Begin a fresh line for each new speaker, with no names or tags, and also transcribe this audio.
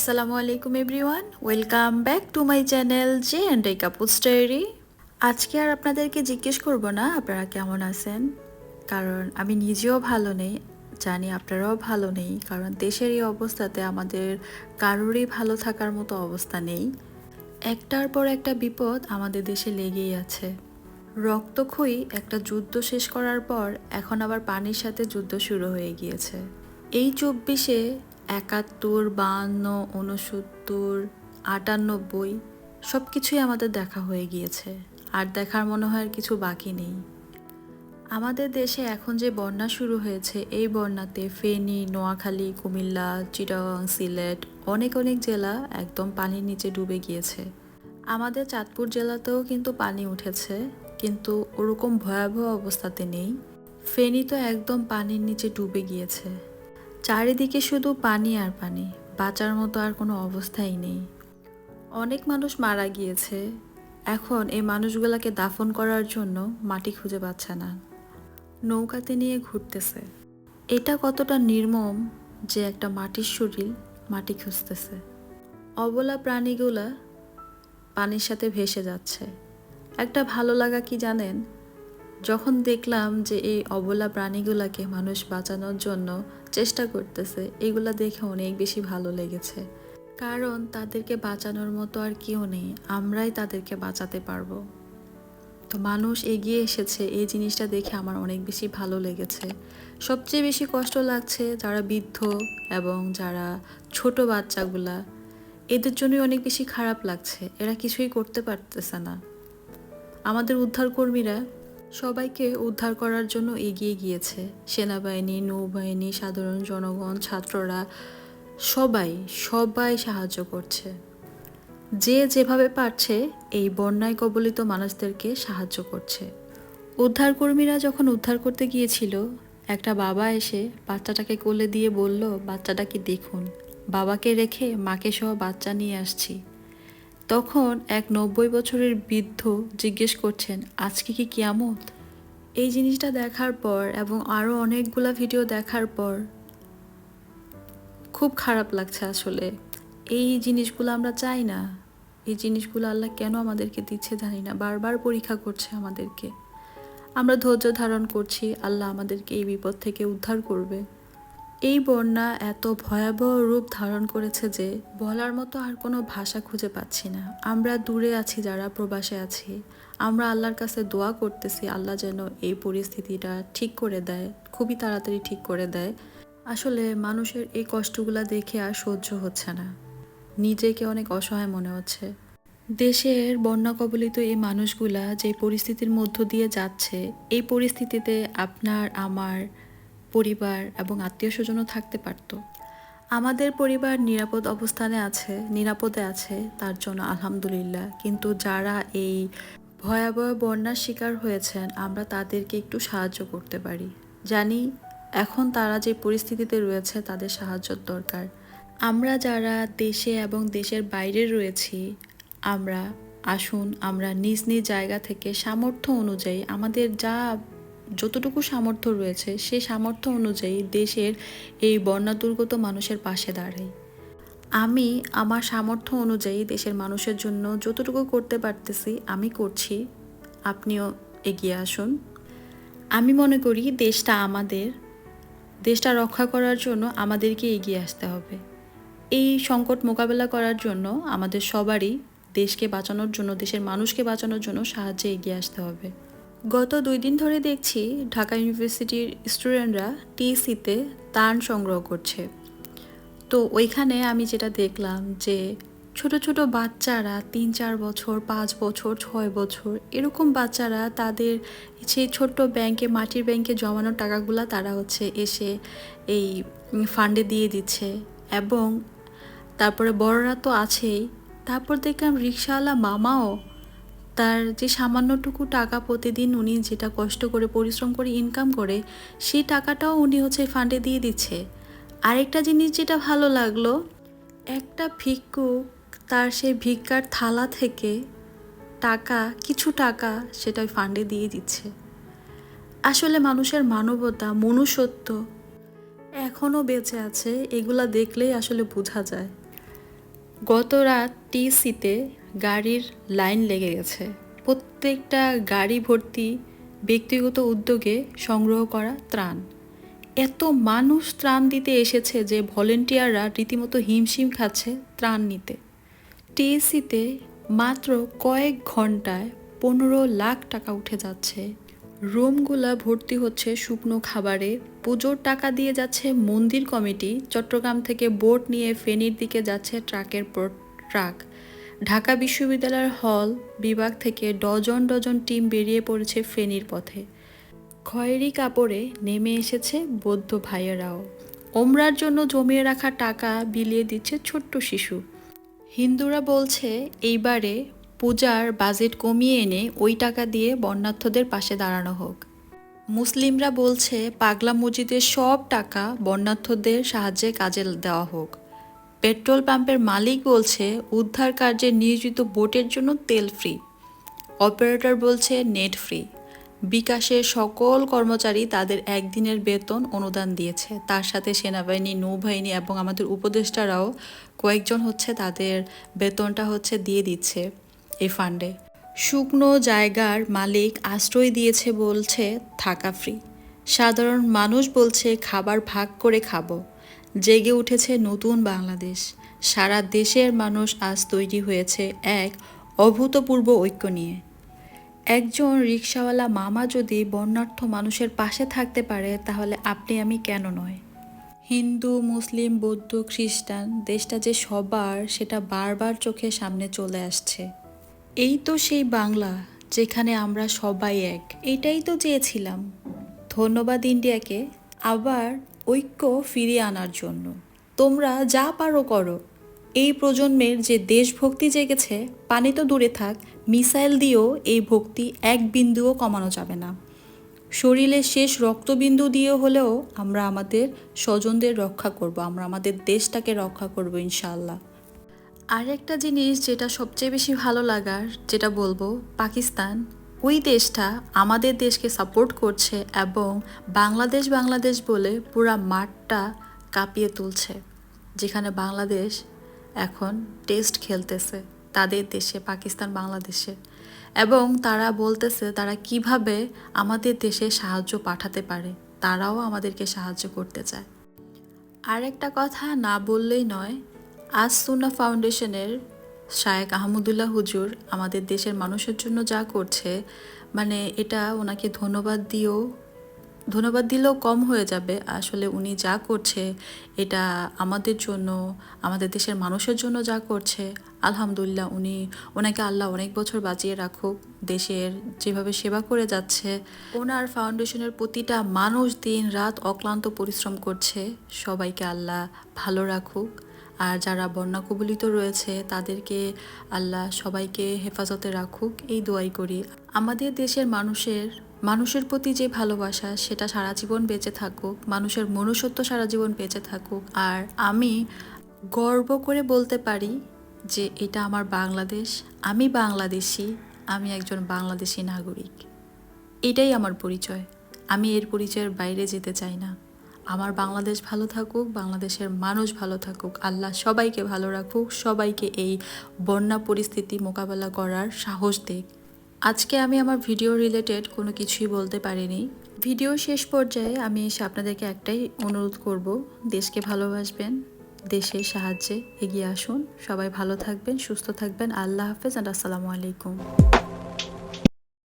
আসসালামু আলাইকুম everyone, welcome back to my channel J and এই কাপুস ডায়েরি। আজকে আর আপনাদেরকে জিজ্ঞেস করব না, আপনারা কেমন আছেন? কারণ আমি নিজেও ভালো নেই, জানি আপনারাও ভালো নেই, কারণ দেশের এই অবস্থাতে আমাদের কারোরই ভালো থাকার মতো অবস্থা নেই। একটার পর একটা বিপদ আমাদের দেশে লেগেই আছে। রক্তক্ষয়ী একটা যুদ্ধ শেষ করার পর এখন আবার পানির সাথে যুদ্ধ শুরু হয়ে গিয়েছে। এই চব্বিশে একাত্তর, বাহান্ন উনসত্তর আটানব্বই সব কিছুই আমাদের দেখা হয়ে গিয়েছে। আর দেখার মনে হয় আর কিছু বাকি নেই। আমাদের দেশে এখন যে বন্যা শুরু হয়েছে, এই বন্যাতে ফেনী, নোয়াখালী, কুমিল্লা, চিটাগাং, সিলেট অনেক অনেক জেলা একদম পানির নিচে ডুবে গিয়েছে। আমাদের চাঁদপুর জেলাতেও কিন্তু পানি উঠেছে, কিন্তু ওরকম ভয়াবহ অবস্থাতে নেই। ফেনী তো একদম পানির নিচে ডুবে গিয়েছে। চারিদিকে শুধু পানি আর পানি, বাঁচার মতো আর কোনো অবস্থাই নেই। অনেক মানুষ মারা গিয়েছে। এখন এই মানুষগুলোকে দাফন করার জন্য মাটি খুঁজে পাচ্ছে না। নৌকাতে নিয়ে ঘুরতেছে। এটা কতটা নির্মম যে একটা মাটির শরীর মাটি খুঁজতেছে। অবলা প্রাণীগুলা পানির সাথে ভেসে যাচ্ছে। একটা ভালো লাগা কি জানেন? যখন দেখলাম যে এই অবলা প্রাণীগুলাকে মানুষ বাঁচানোর জন্য চেষ্টা করতেছে, এগুলা দেখে অনেক বেশি ভালো লেগেছে। কারণ তাদেরকে বাঁচানোর মতো আর কেউ নেই, আমরাই তাদেরকে বাঁচাতে পারব। তো মানুষ এগিয়ে এসেছে, এই জিনিসটা দেখে আমার অনেক বেশি ভালো লেগেছে। সবচেয়ে বেশি কষ্ট লাগছে যারা বৃদ্ধ এবং যারা ছোট বাচ্চাগুলা, এদের জন্যই অনেক বেশি খারাপ লাগছে। এরা কিছুই করতে পারতেছে না। আমাদের উদ্ধারকর্মীরা সবাইকে উদ্ধার করার জন্য এগিয়ে গিয়েছে। সেনাবাহিনী, নৌবাহিনী, সাধারণ জনগণ, ছাত্ররা, সবাই সবাই সাহায্য করছে। যে যেভাবে পারছে, এই বন্যায় কবলিত মানুষদেরকে সাহায্য করছে। উদ্ধারকর্মীরা যখন উদ্ধার করতে গিয়েছিল, একটা বাবা এসে বাচ্চাটাকে কোলে দিয়ে বলল, বাচ্চাটাকে দেখুন। বাবাকে রেখে মাকে সহ বাচ্চা নিয়ে আসছি। তখন এক নব্বই বছরের বৃদ্ধ জিজ্ঞেস করছেন, আজকে কি কিয়ামত? এই জিনিসটা দেখার পর এবং আরও অনেকগুলা ভিডিও দেখার পর খুব খারাপ লাগছে আসলে। এই জিনিসগুলো আমরা চাই না। এই জিনিসগুলো আল্লাহ কেন আমাদেরকে দিচ্ছে জানি না। বারবার পরীক্ষা করছে আমাদেরকে। আমরা ধৈর্য ধারণ করছি, আল্লাহ আমাদেরকে এই বিপদ থেকে উদ্ধার করবে। এই বন্যা এত ভয়াবহ রূপ ধারণ করেছে যে বলার মতো আর কোনো ভাষা খুঁজে পাচ্ছি না। আমরা দূরে আছি, যারা প্রবাসে আছি। আমরা আল্লাহর কাছে দোয়া করতেছি, আল্লাহ যেন এই পরিস্থিতিটা ঠিক করে দেয়, খুবই তাড়াতাড়ি ঠিক করে দেয়। আসলে মানুষের এই কষ্টগুলা দেখে আর সহ্য হচ্ছে না। নিজেকে অনেক অসহায় মনে হচ্ছে। দেশের বন্যা কবলিত এই মানুষগুলা যে পরিস্থিতির মধ্য দিয়ে যাচ্ছে, এই পরিস্থিতিতে আপনার, আমার পরিবার এবং আত্মীয় স্বজনও থাকতে পারতো। আমাদের পরিবার নিরাপদ অবস্থানে আছে, নিরাপদে আছে, তার জন্য আলহামদুলিল্লাহ। কিন্তু যারা এই ভয়াবহ বন্যার শিকার হয়েছেন, আমরা তাদেরকে একটু সাহায্য করতে পারি। জানি এখন তারা যে পরিস্থিতিতে রয়েছে, তাদের সাহায্যর দরকার। আমরা যারা দেশে এবং দেশের বাইরে রয়েছি, আমরা আসুন, আমরা নিজ নিজ জায়গা থেকে সামর্থ্য অনুযায়ী আমাদের যা যতটুকু সামর্থ্য রয়েছে, সে সামর্থ্য অনুযায়ী দেশের এই বন্যা দুর্গত মানুষের পাশে দাঁড়াই। আমি আমার সামর্থ্য অনুযায়ী দেশের মানুষের জন্য যতটুকু করতে পারতেছি, আমি করছি। আপনিও এগিয়ে আসুন। আমি মনে করি দেশটা আমাদের, দেশটা রক্ষা করার জন্য আমাদেরকে এগিয়ে আসতে হবে। এই সংকট মোকাবেলা করার জন্য আমাদের সবারই দেশকে বাঁচানোর জন্য, দেশের মানুষকে বাঁচানোর জন্য সাহায্যে এগিয়ে আসতে হবে। গত দুই দিন ধরে দেখছি ঢাকা ইউনিভার্সিটির স্টুডেন্টরা টিসিতে তান সংগ্রহ করছে। তো ওইখানে আমি যেটা দেখলাম যে ছোট ছোট বাচ্চারা তিন, চার বছর, পাঁচ বছর, ছয় বছর এরকম বাচ্চারা তাদের সেই ছোট্ট ব্যাংকে, মাটির ব্যাংকে জমানো টাকাগুলা তারা হচ্ছে এসে এই ফান্ডে দিয়ে দিচ্ছে এবং তারপরে বড়রা তো আছেই। তারপর দেখলাম রিক্সাওয়ালা মামাও তার যে সামান্যটুকু টাকা প্রতিদিন উনি যেটা কষ্ট করে, পরিশ্রম করে ইনকাম করে, সেই টাকাটাও উনি হচ্ছে ফান্ডে দিয়ে দিচ্ছে। আরেকটা জিনিস যেটা ভালো লাগল, একটা ভিক্ষুক তার সেই ভিক্ষার থালা থেকে টাকা, কিছু টাকা সেটা ওই ফান্ডে দিয়ে দিচ্ছে। আসলে মানুষের মানবতা, মনুষ্যত্ব এখনও বেঁচে আছে, এগুলা দেখলেই আসলে বোঝা যায়। গত রাত টিসিতে গাড়ির লাইন লেগে গেছে। প্রত্যেকটা গাড়ি ভর্তি ব্যক্তিগত উদ্যোগে সংগ্রহ করা ত্রাণ। এত মানুষ ত্রাণ দিতে এসেছে যে ভলেন্টিয়াররা রীতিমতো হিমশিম খাচ্ছে ত্রাণ নিতে। টিএসসিতে মাত্র কয়েক ঘন্টায় পনেরো লাখ টাকা উঠে যাচ্ছে। রুমগুলা ভর্তি হচ্ছে শুকনো খাবারে। পুজোর টাকা দিয়ে যাচ্ছে মন্দির কমিটি। চট্টগ্রাম থেকে বোট নিয়ে ফেনীর দিকে যাচ্ছে ট্রাকের পর ট্রাক। ঢাকা বিশ্ববিদ্যালয়ের হল বিভাগ থেকে ডজন ডজন টিম বেরিয়ে পড়েছে ফেনীর পথে। খয়েরি কাপড়ে নেমে এসেছে বৌদ্ধ ভাইয়েরাও। ওমরার জন্য জমিয়ে রাখা টাকা বিলিয়ে দিচ্ছে ছোট্ট শিশু। হিন্দুরা বলছে, এইবারে পূজার বাজেট কমিয়ে এনে ওই টাকা দিয়ে বন্যার্থদের পাশে দাঁড়ানো হোক। মুসলিমরা বলছে, পাগলা মসজিদের সব টাকা বন্যার্থদের সাহায্যে কাজে দেওয়া হোক। পেট্রোল পাম্পের মালিক বলছে, উদ্ধার কার্যে নিয়োজিত বোটের জন্য তেল ফ্রি। অপারেটর বলছে, নেট ফ্রি। বিকাশের সকল কর্মচারী তাদের একদিনের বেতন অনুদান দিয়েছে। তার সাথে সেনাবাহিনী, নৌবাহিনী এবং আমাদের উপদেষ্টারাও কয়েকজন হচ্ছে তাদের বেতনটা হচ্ছে দিয়ে দিচ্ছে এই ফান্ডে। শুকনো জায়গার মালিক আশ্রয় দিয়েছে বলছে, থাকা ফ্রি। সাধারণ মানুষ বলছে, খাবার ভাগ করে খাব। জেগে উঠেছে নতুন বাংলাদেশ। সারা দেশের মানুষ আজ তৈরি হয়েছে এক অভূতপূর্ব ঐক্য নিয়ে। একজন রিক্সাওয়ালা মামা যদি বর্ণাঢ্য মানুষের পাশে থাকতে পারে, তাহলে আপনি আমি কেন নয়? হিন্দু, মুসলিম, বৌদ্ধ, খ্রিস্টান, দেশটা যে সবার, সেটা বারবার চোখের সামনে চলে আসছে। এই তো সেই বাংলা, যেখানে আমরা সবাই এক। এটাই তো চেয়েছিলাম। ধন্যবাদ ইন্ডিয়াকে। আবার ঐক্য ফিরিয়ে আনার জন্য। তোমরা যা পারো করো। এই প্রজন্মের যে দেশভক্তি জেগেছে, পানি তো দূরে থাক, মিসাইল দিয়েও এই ভক্তি এক বিন্দুও কমানো যাবে না। শরীরের শেষ রক্তবিন্দু দিয়ে হলেও আমরা আমাদের স্বজনদের রক্ষা করব, আমরা আমাদের দেশটাকে রক্ষা করব ইনশাল্লাহ আরেকটা জিনিস যেটা সবচেয়ে বেশি ভালো লাগার, যেটা বলব, পাকিস্তান। ওই দেশটা আমাদের দেশকে সাপোর্ট করছে এবং বাংলাদেশ বাংলাদেশ বলে পুরা মাঠটা কাঁপিয়ে তুলছে, যেখানে বাংলাদেশ এখন টেস্ট খেলতেছে তাদের দেশে, পাকিস্তান বাংলাদেশে। এবং তারা বলতেছে তারা কীভাবে আমাদের দেশে সাহায্য পাঠাতে পারে, তারাও আমাদেরকে সাহায্য করতে চায়। আর একটা কথা না বললেই নয়, আজ সুন্না ফাউন্ডেশনের শায়েক আহমদুল্লাহ হুজুর আমাদের দেশের মানুষের জন্য যা করছে মানে এটা ওনাকে ধন্যবাদ দিয়েও, ধন্যবাদ দিলেও কম হয়ে যাবে। আসলে উনি যা করছে, এটা আমাদের জন্য, আমাদের দেশের মানুষের জন্য যা করছে, আলহামদুলিল্লাহ উনি, ওনাকে আল্লাহ অনেক বছর বাঁচিয়ে রাখুক, দেশের যেভাবে সেবা করে যাচ্ছে। ওনার ফাউন্ডেশনের প্রতিটা মানুষ দিন রাত অক্লান্ত পরিশ্রম করছে, সবাইকে আল্লাহ ভালো রাখুক। আর যারা বন্যা কবলিত রয়েছে, তাদেরকে আল্লাহ সবাইকে হেফাজতে রাখুক। এই দোয়াই করি। আমাদের দেশের মানুষের মানুষের প্রতি যে ভালোবাসা, সেটা সারা জীবন বেঁচে থাকুক। মানুষের মনুষ্যত্ব সারা জীবন বেঁচে থাকুক। আর আমি গর্ব করে বলতে পারি যে, এটা আমার বাংলাদেশ, আমি বাংলাদেশি, আমি একজন বাংলাদেশি নাগরিক। এটাই আমার পরিচয়। আমি এর পরিচয়ের বাইরে যেতে চাই না। আমার বাংলাদেশ ভালো থাকুক, বাংলাদেশের মানুষ ভালো থাকুক, আল্লাহ সবাইকে ভালো রাখুক, সবাইকে এই বন্যা পরিস্থিতি মোকাবেলা করার সাহস দিক। আজকে আমি আমার ভিডিও রিলেটেড কোনো কিছুই বলতে পারিনি। ভিডিও শেষ পর্যায়ে আমি এসে আপনাদেরকে একটাই অনুরোধ করব, দেশকে ভালোবাসবেন, দেশের সাহায্যে এগিয়ে আসুন। সবাই ভালো থাকবেন, সুস্থ থাকবেন। আল্লাহ হাফেজ অ্যান্ড আসসালামু আলাইকুম।